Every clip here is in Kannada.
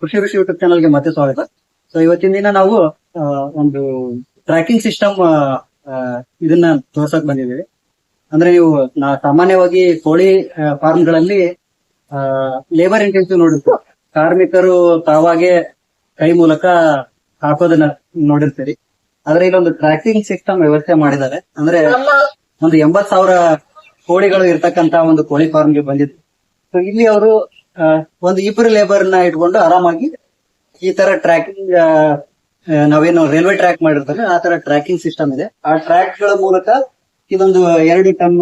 ಕೃಷಿ ಋಷಿ ಯೂಟ್ಯೂಬ್ ಚಾನಲ್ಗೆ ಮತ್ತೆ ಸ್ವಾಗತ. ಸೊ ಇವತ್ತಿನ ದಿನ ನಾವು ಒಂದು ಟ್ರ್ಯಾಕಿಂಗ್ ಸಿಸ್ಟಮ್ ಇದನ್ನ ತೋರ್ಸಕ್ ಬಂದಿದ್ದೀವಿ. ಅಂದ್ರೆ ನೀವು ಸಾಮಾನ್ಯವಾಗಿ ಕೋಳಿ ಫಾರ್ಮ್ಗಳಲ್ಲಿ ಲೇಬರ್ ಇಂಟೆನ್ಸಿವ್ ನೋಡಿರ್ತೀವಿ. ಕಾರ್ಮಿಕರು ತಾವಾಗೆ ಕೈ ಮೂಲಕ ಹಾಕೋದನ್ನ ನೋಡಿರ್ತೀರಿ. ಆದ್ರೆ ಇಲ್ಲೊಂದು ಟ್ರ್ಯಾಕಿಂಗ್ ಸಿಸ್ಟಮ್ ವ್ಯವಸ್ಥೆ ಮಾಡಿದ್ದಾರೆ. ಅಂದ್ರೆ ಒಂದು ಎಂಬತ್ ಸಾವಿರ ಕೋಳಿಗಳು ಇರ್ತಕ್ಕಂತ ಒಂದು ಕೋಳಿ ಫಾರ್ಮ್ಗೆ ಬಂದಿದೆ ಸೊ ಇಲ್ಲಿ ಅವರು ಒಂದು ಇಬ್ಬರು ಲೇಬರ್ನ ಇಟ್ಕೊಂಡು ಆರಾಮಾಗಿ ಈ ತರ ಟ್ರ್ಯಾಕಿಂಗ್ ನಾವೇನು ರೈಲ್ವೆ ಟ್ರ್ಯಾಕ್ ಮಾಡಿರ್ತಾರೆ, ಆ ತರ ಟ್ರ್ಯಾಕಿಂಗ್ ಸಿಸ್ಟಮ್ ಇದೆ. ಆ ಟ್ರ್ಯಾಕ್ಗಳ ಮೂಲಕ ಇದೊಂದು ಎರಡು ಟನ್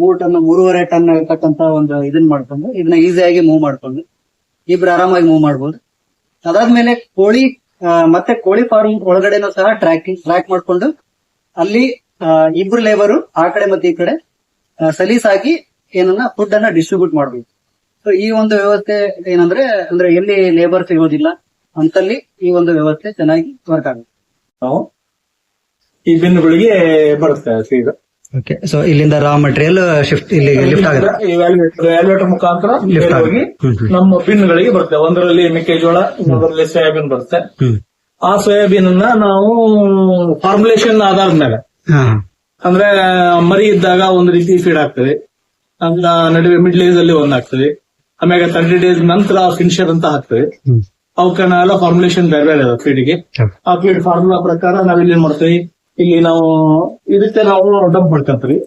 ಮೂರು ಟನ್ ಮೂರುವರೆ ಟನ್ ಇರ್ತಕ್ಕಂತ ಒಂದು ಇದನ್ನ ಮಾಡ್ಕೊಂಡು, ಇದನ್ನ ಈಸಿಯಾಗಿ ಮೂವ್ ಮಾಡ್ಕೊಂಡು, ಇಬ್ರು ಆರಾಮಾಗಿ ಮೂವ್ ಮಾಡ್ಬೋದು. ಅದಾದ್ಮೇಲೆ ಕೋಳಿ ಮತ್ತೆ ಕೋಳಿ ಫಾರ್ಮ್ ಒಳಗಡೆನೂ ಸಹ ಟ್ರ್ಯಾಕಿಂಗ್ ಟ್ರ್ಯಾಕ್ ಮಾಡ್ಕೊಂಡು, ಅಲ್ಲಿ ಇಬ್ರು ಲೇಬರು ಆ ಕಡೆ ಮತ್ತೆ ಈ ಕಡೆ ಸಲೀಸಾಗಿ ಏನನ್ನ ಫುಡ್ ಅನ್ನ ಡಿಸ್ಟ್ರಿಬ್ಯೂಟ್ ಮಾಡ್ಬೇಕು. ಈ ಒಂದು ವ್ಯವಸ್ಥೆ ಏನಂದ್ರೆ ಅಂದ್ರೆ ಎಲ್ಲಿ ಲೇಬರ್ ಸಿಗೋದಿಲ್ಲ ಅಂತಲ್ಲಿ ಈ ಒಂದು ವ್ಯವಸ್ಥೆ ಚೆನ್ನಾಗಿ ವರ್ಕ್ ಆಗುತ್ತೆ. ನಾವು ಈ ಬಿನ್ನುಗಳಿಗೆ ಬರುತ್ತೆ ಸೀದಾ ಓಕೆ ಸೊ ಇಲ್ಲಿಂದ ರಾ ಮಟೀರಿಯಲ್ ಶಿಫ್ಟ್ ಇಲ್ಲಿ ಲಿಫ್ಟ್ ಆಗುತ್ತೆ. ಈ ವ್ಯಾಲ್ಯೂಟರ್ ಮುಖಾಂತರ ಲಿಫ್ಟ್ ಆಗಿ. ಹೋಗಿ. ನಮ್ಮ ಬಿನ್ಗಳಿಗೆ ಬರುತ್ತೆ ಒಂದರಲ್ಲಿ ಮೆಕ್ಕೆಜೋಳ ಇನ್ನೊಂದರಲ್ಲಿ ಸೋಯಾಬೀನ್ ಬರುತ್ತೆ. ಆ ಸೋಯಾಬೀನ್ ಅನ್ನ ನಾವು ಫಾರ್ಮುಲೇಷನ್ ಆಧಾರದ ಮೇಲೆ ಅಂದ್ರೆ ಮರಿ ಇದ್ದಾಗ ಒಂದು ರೀತಿ ಫೀಡ್ ಆಗ್ತದೆ. ಅಂತ ನಡುವೆ ಮಿಡ್ಲ್ ಏಜ್ ಅಲ್ಲಿ ಒಂದ್ ಆಮೇಲೆ ತರ್ಟಿ ಡೇಸ್ ನಂತರ ಫಿನಿಶರ್ ಅಂತ ಹಾಕ್ತೇವೆ. ಅವಕ್ಕೆ ನಾವೆಲ್ಲ ಫಾರ್ಮುಲೇಷನ್ ಬೇರೆ ಬೇರೆ ಅದಾವ ಫೀಡ್ಗೆ ಆ ಫೀಡ್ ಫಾರ್ಮುಲಾ ಪ್ರಕಾರ ನಾವಿಲ್ಲಿ ಏನ್ ಮಾಡ್ತೀವಿ? ಇಲ್ಲಿ ನಾವು ಇದಕ್ಕೆ ನಾವು ಡಂಪ್ ಮಾಡ್ಕೊಂತೀವಿ.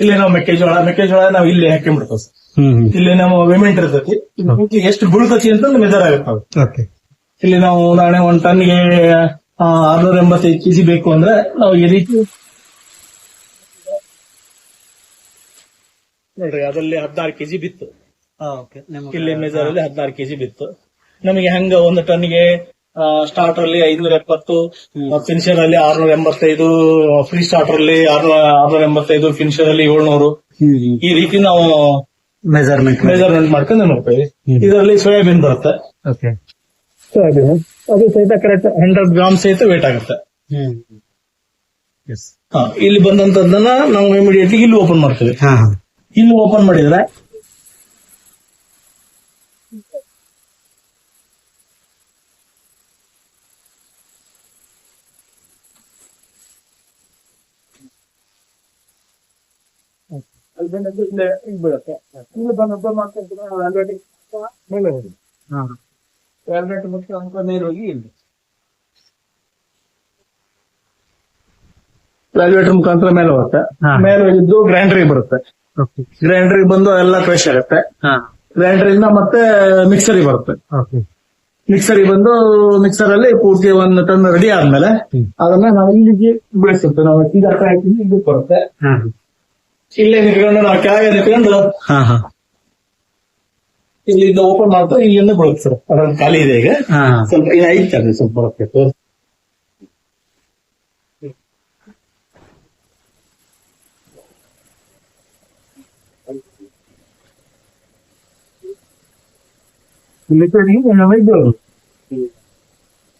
ಇಲ್ಲಿ ನಾವು ಮೆಕ್ಕೆಜೋಳ ಮೆಕ್ಕೆಜೋಳ ನಾವು ಇಲ್ಲಿ ಹಾಕಿ ಸರ್ ಇಲ್ಲಿ ನಾವು ವಿಮೆಂಟ್ ಇರ್ತೈತಿ. ಎಷ್ಟು ಬೀಳ್ತತಿ ಅಂತ ಮೆಜರ್ ಆಗುತ್ತೆ ಅದು. ಇಲ್ಲಿ ನಾವು ಉದಾಹರಣೆ ಒಂದ್ ಟನ್ಗೆ ಆರ್ನೂರ ಎಂಬತ್ತೈದು ಕೆಜಿ ಬೇಕು ಅಂದ್ರೆ ನಾವು ಈ ರೀತಿ ನೋಡ್ರಿ ಅದರಲ್ಲಿ ಹದಿನಾರು ಕೆಜಿ ಬಿತ್ತು. ಇಲ್ಲಿ ಮೆಜರ್ ಅಲ್ಲಿ ಹದಿನಾರು ಕೆಜಿ ಬಿತ್ತು. ನಮಗೆ ಹೆಂಗ ಒಂದು ಟನ್ಗೆ ಸ್ಟಾರ್ಟರ್ ಅಲ್ಲಿ ಐನೂರ ಎಪ್ಪತ್ತು ಫಿನಿಶರ್ ಅಲ್ಲಿ ಆರ್ನೂರ ಎಂಬತ್ತೈದು ಫ್ರೀ ಸ್ಟಾರ್ಟರ್ ಅಲ್ಲಿ ಆರ್ನೂರ ಆರ್ನೂರ ಎಂಬತ್ತೈದು ಫಿನಿಶರ್ ಅಲ್ಲಿ ಏಳ್ನೂರು ಈ ರೀತಿ ನಾವು ಮೆಜರ್ಮೆಂಟ್ ಮೆಜರ್ಮೆಂಟ್ ಮಾಡ್ಕೊಂಡು ನೋಡ್ತೇವೆ. ಇದರಲ್ಲಿ ಸೋಯಾಬೀನ್ ಬರುತ್ತೆ. ಸೋಯಾಬೀನ್ ಅದು ಸಹಿತ ಕರೆಕ್ಟ್ ಹಂಡ್ರೆಡ್ ಗ್ರಾಮ್ ಸಹಿತ ವೇಟ್ ಆಗುತ್ತೆ. ಹ್ಮ್. ಹಾ, ಇಲ್ಲಿ ಬಂದಂತದ್ದನ್ನ ನಾವು ಇಮಿಡಿಯೇಟ್ಲಿ ಇಲ್ಲಿ ಓಪನ್ ಮಾಡ್ತೇವೆ. ಇಲ್ಲಿ ಓಪನ್ ಮಾಡಿದ್ರೆ ಅಲ್ಲಿ ಬಂದದ್ದು ಇಲ್ಲೇ ಇಲ್ಲಿ ಬೀಳುತ್ತೆ. ಇಲ್ಲಿ ಬಂದದ್ದು ಮತ್ತೆ ನಾವು ಮುಖ್ಯ ಮೇಲೆ ಹೋಗಿ ಇಲ್ಲಿ ವ್ಯಾಲ್ಯೂಟರ್ ಮುಖಾಂತರ ಮೇಲೆ ಹೋಗುತ್ತೆ ಮೇಲೆ ಹೋಗಿದ್ದು ಗ್ರೈಂಡರ್ಗೆ ಬರುತ್ತೆ. ಓಕೆ ಗ್ರೈಂಡರ್ಗೆ ಬಂದು ಎಲ್ಲ ಕ್ರಶ್ ಆಗುತ್ತೆ. ಹಾ. ಗ್ರೈಂಡರ್ ಇಂದ ಮತ್ತೆ ಮಿಕ್ಸರಿ ಬರುತ್ತೆ. ಓಕೆ ಮಿಕ್ಸರಿಗೆ ಬಂದು ಮಿಕ್ಸರ್ ಅಲ್ಲಿ ಪೂರ್ತಿ ಒಂದು ಟನ್ ರೆಡಿ ಆದ್ಮೇಲೆ. ಅದನ್ನ ನಾವು ಇಲ್ಲಿಗೆ ಬೆಳೆಸುತ್ತೆ ನಾವು ಇಲ್ಲಿ ಬರುತ್ತೆ. ಇಲ್ಲೇ ನಿಂತ್ಕೊಂಡು ನಾವು ಕೆಳಗೆ ಹಾ. ಇಲ್ಲಿಂದ ಓಪನ್ ಮಾಡ್ತಾ ಇಲ್ಲಿಂದ ಬರುತ್ತೆ ಸರ್ ಅದೊಂದು ಖಾಲಿ ಇದೆ ಈಗ. ಹಾ. ಸ್ವಲ್ಪ ಇದು ಐತೆ ಅದು ಸ್ವಲ್ಪ ಬರುತ್ತೆ. ತೋರ್ಸಿ.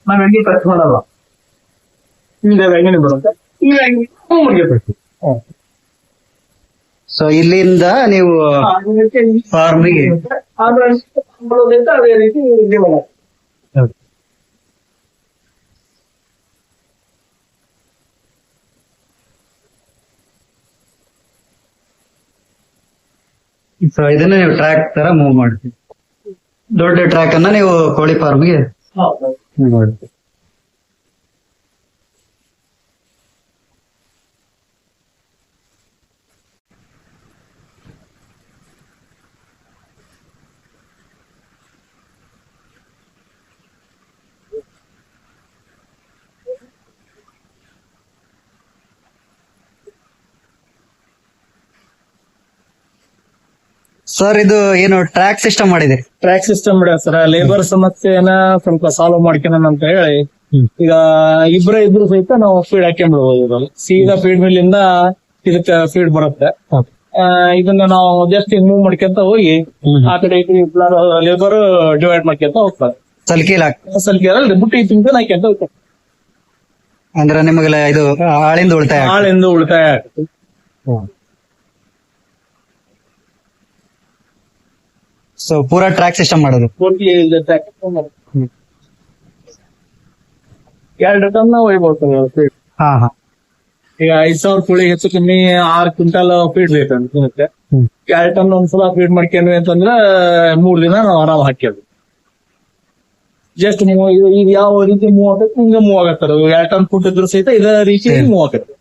ನಾವು ಹೆಂಗೆ ಖರ್ಚು ಮಾಡಲ್ಲ ಈಗ ಹೆಂಗೆ ಬರುತ್ತೆ. ಹೆಂಗೆ ಮುಗಿಬೇಕು ಸೊ ಇಲ್ಲಿಂದ ನೀವು ಫಾರ್ಮಿಗೆ ಅದೇ ರೀತಿ ಸೊ ಇದನ್ನ ನೀವು ಟ್ರ್ಯಾಕ್ ತರ ಮೂವ್ ಮಾಡ್ತೀವಿ ದೊಡ್ಡ ಟ್ರ್ಯಾಕ್ ಅನ್ನ ನೀವು ಕೋಳಿ ಫಾರ್ಮ್ಗೆ ಮಾಡ್ತೀವಿ ಸರ್ ಇದು ಏನು ಟ್ರ್ಯಾಕ್ ಸಿಸ್ಟಮ್ ಮಾಡಿದೆ? ಟ್ರ್ಯಾಕ್ ಸಿಸ್ಟಮ್ ಬಿಡ ಸರ್ ಲೇಬರ್ ಸಮಸ್ಯೆನ ಸ್ವಲ್ಪ ಸಾಲ್ವ್ ಮಾಡ್ಕೊಳ್ಳೋಣ ಅಂತ ಹೇಳಿ. ಈಗ ಇಬ್ರ ಇಬ್ರು ಸಹಿತ ನಾವು ಫೀಡ್ ಹಾಕೊಂಡ್ಬಿಡ್ಬೋದು ಇದ್ರಲ್ಲಿ ಸೀದಾ ಫೀಡ್ ಮಿಲ್ಲಿಂದ ಇದಕ್ಕೆ ಫೀಡ್ ಬರುತ್ತೆ. ಆ, ಇದನ್ನ ನಾವು ಜಸ್ಟ್ ಮೂವ್ ಮಾಡ್ಕೊಂತ ಹೋಗಿ ಆ ಕಡೆ ಲೇಬರ್ ಡಿವೈಡ್ ಮಾಡ್ಕೊಂತ ಹೋಗ್ತಾರೆ. ಸಲ್ಕೀಲ್ ಹಾಕ್. ಬುಟ್ಟಿ ತುಂಬ ಹಾಕ್ಯಂತ ಹೋಗ್ತಾರೆ. ಅಂದ್ರೆ ನಿಮಗೆ ಇದು ಆಳಿಂದ ಉಳಿತಾಯ ಆಳಿಂದ ಉಳಿತಾಯ ಸೊ ಪೂರಾ ಟ್ರ್ಯಾಕ್ ಸಿಸ್ಟಮ್ ಮಾಡೋದು. ಎರಡು ಟನ್ ಒಯ್ಬೋದು ಹಾ ಹಾ. ಈಗ ಐದ್ ಸಾವಿರ ಕೋಳಿ ಹೆಚ್ಚು ಕಮ್ಮಿ ಆರ್ ಕ್ವಿಂಟಲ್ ಫೀಡ್ ಬೇಕಂತ. ಎರಡು ಟನ್ ಒಂದ್ಸಲ ಫೀಡ್ ಮಾಡ್ಕೊಂಡ್ವಿ ಅಂತಂದ್ರೆ ಮೂರ್ ದಿನ ನಾವು ಆರಾಮ್ ಹಾಕ್ಯದು ಜಸ್ಟ್ ಈಗ ಯಾವ ರೀತಿ ಮೂವ್ ಆಗತ್ತೆ? ಹಿಂಗ ಮೂವ್ ಆಗತ್ತಾರ ಎರಡು ಟನ್ ಫುಡ್ ಇದ್ರು ಸಹಿತ ಇದೇ ರೀತಿ. ಮೂವ್ ಆಗತ್ತೆ.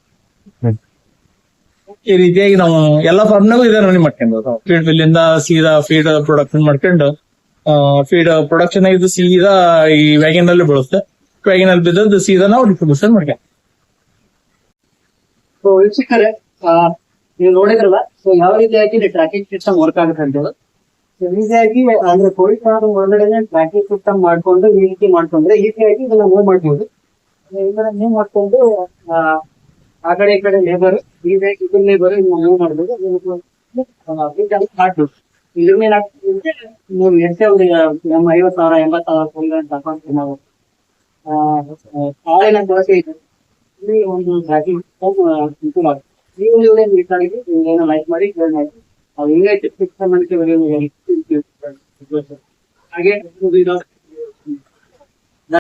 ಈ ರೀತಿಯಾಗಿ ನಾವು ಎಲ್ಲಾ ಫಾರ್ಮ್ನಾಗೂ ಇದೇ ರನ್ನಿಂಗ್ ಮಾಡ್ಕೊಂಡು ಫೀಡ್ ಮಿಲ್ಲಿಂದ ಸೀದಾ ಫೀಡ್ ಪ್ರೊಡಕ್ಷನ್ ಮಾಡ್ಕೊಂಡು ಫೀಡ್ ಪ್ರೊಡಕ್ಷನ್ ಆಗಿದ್ದು ಸೀದಾ ಈ ವ್ಯಾಗನ್ ಅಲ್ಲಿ ಬೀಳುತ್ತೆ. ವ್ಯಾಗಿನ್ ಅಲ್ಲಿ ಬಿದ್ದದ್ದು ಸೀದಾ ನಾವು ಡಿಸ್ಟ್ರಿಬ್ಯೂಷನ್ ಮಾಡ್ಕೊಂಡು. ವೀಕ್ಷಕರೇ ನೀವು ನೋಡಿದ್ರಲ್ಲ ಸೊ ಯಾವ ರೀತಿಯಾಗಿ ಟ್ರ್ಯಾಕಿಂಗ್ ಸಿಸ್ಟಮ್ ವರ್ಕ್ ಆಗುತ್ತೆ ಅಂತ ಹೇಳಿ. ಈಸಿಯಾಗಿ ಅಂದ್ರೆ ಕೋಳಿ ಕಾಲದ ಒಳಗಡೆ ಟ್ರ್ಯಾಕಿಂಗ್ ಸಿಸ್ಟಮ್ ಮಾಡ್ಕೊಂಡು ಈ ರೀತಿ ಮಾಡ್ಕೊಂಡ್ರೆ ಈಸಿಯಾಗಿ ಇದನ್ನ ಮೂವ್ ಮಾಡ್ಬೋದು. ಇದನ್ನ ಮೂವ್ ಮಾಡ್ಕೊಂಡು ಆ, ಕಡೆ ಈ ಕಡೆ ಲೇಬರ್ ಇದೆ ಇದ್ರ ಲೇಬರ್ ಮೂವ್ ಮಾಡ್ಬೋದು ಮಾಡ್ಬೋದು ಇದ್ರ ಮೇಲೆ ನೀವು ಎಷ್ಟೇ ನಮ್ಮ ಐವತ್ತು ಸಾವಿರ ಎಂಬತ್ತು ಸಾವಿರ ಕೋಳಿಗಳನ್ನ ತಗೊಂಡು ನಾವು ಆ, ದೋಸೆ ಇದೆ. ಇಲ್ಲಿ ಒಂದು ಜಾತಿ ಮಾಡಿ. ನೀವು ನೀವು ಏನೋ ಲೈಕ್ ಮಾಡಿ ನಾವು ಹಿಂಗೆ ಟಿಪ್ಸ್ ಮಾಡ್ತೀವಿ ಹಾಗೆ ಇದು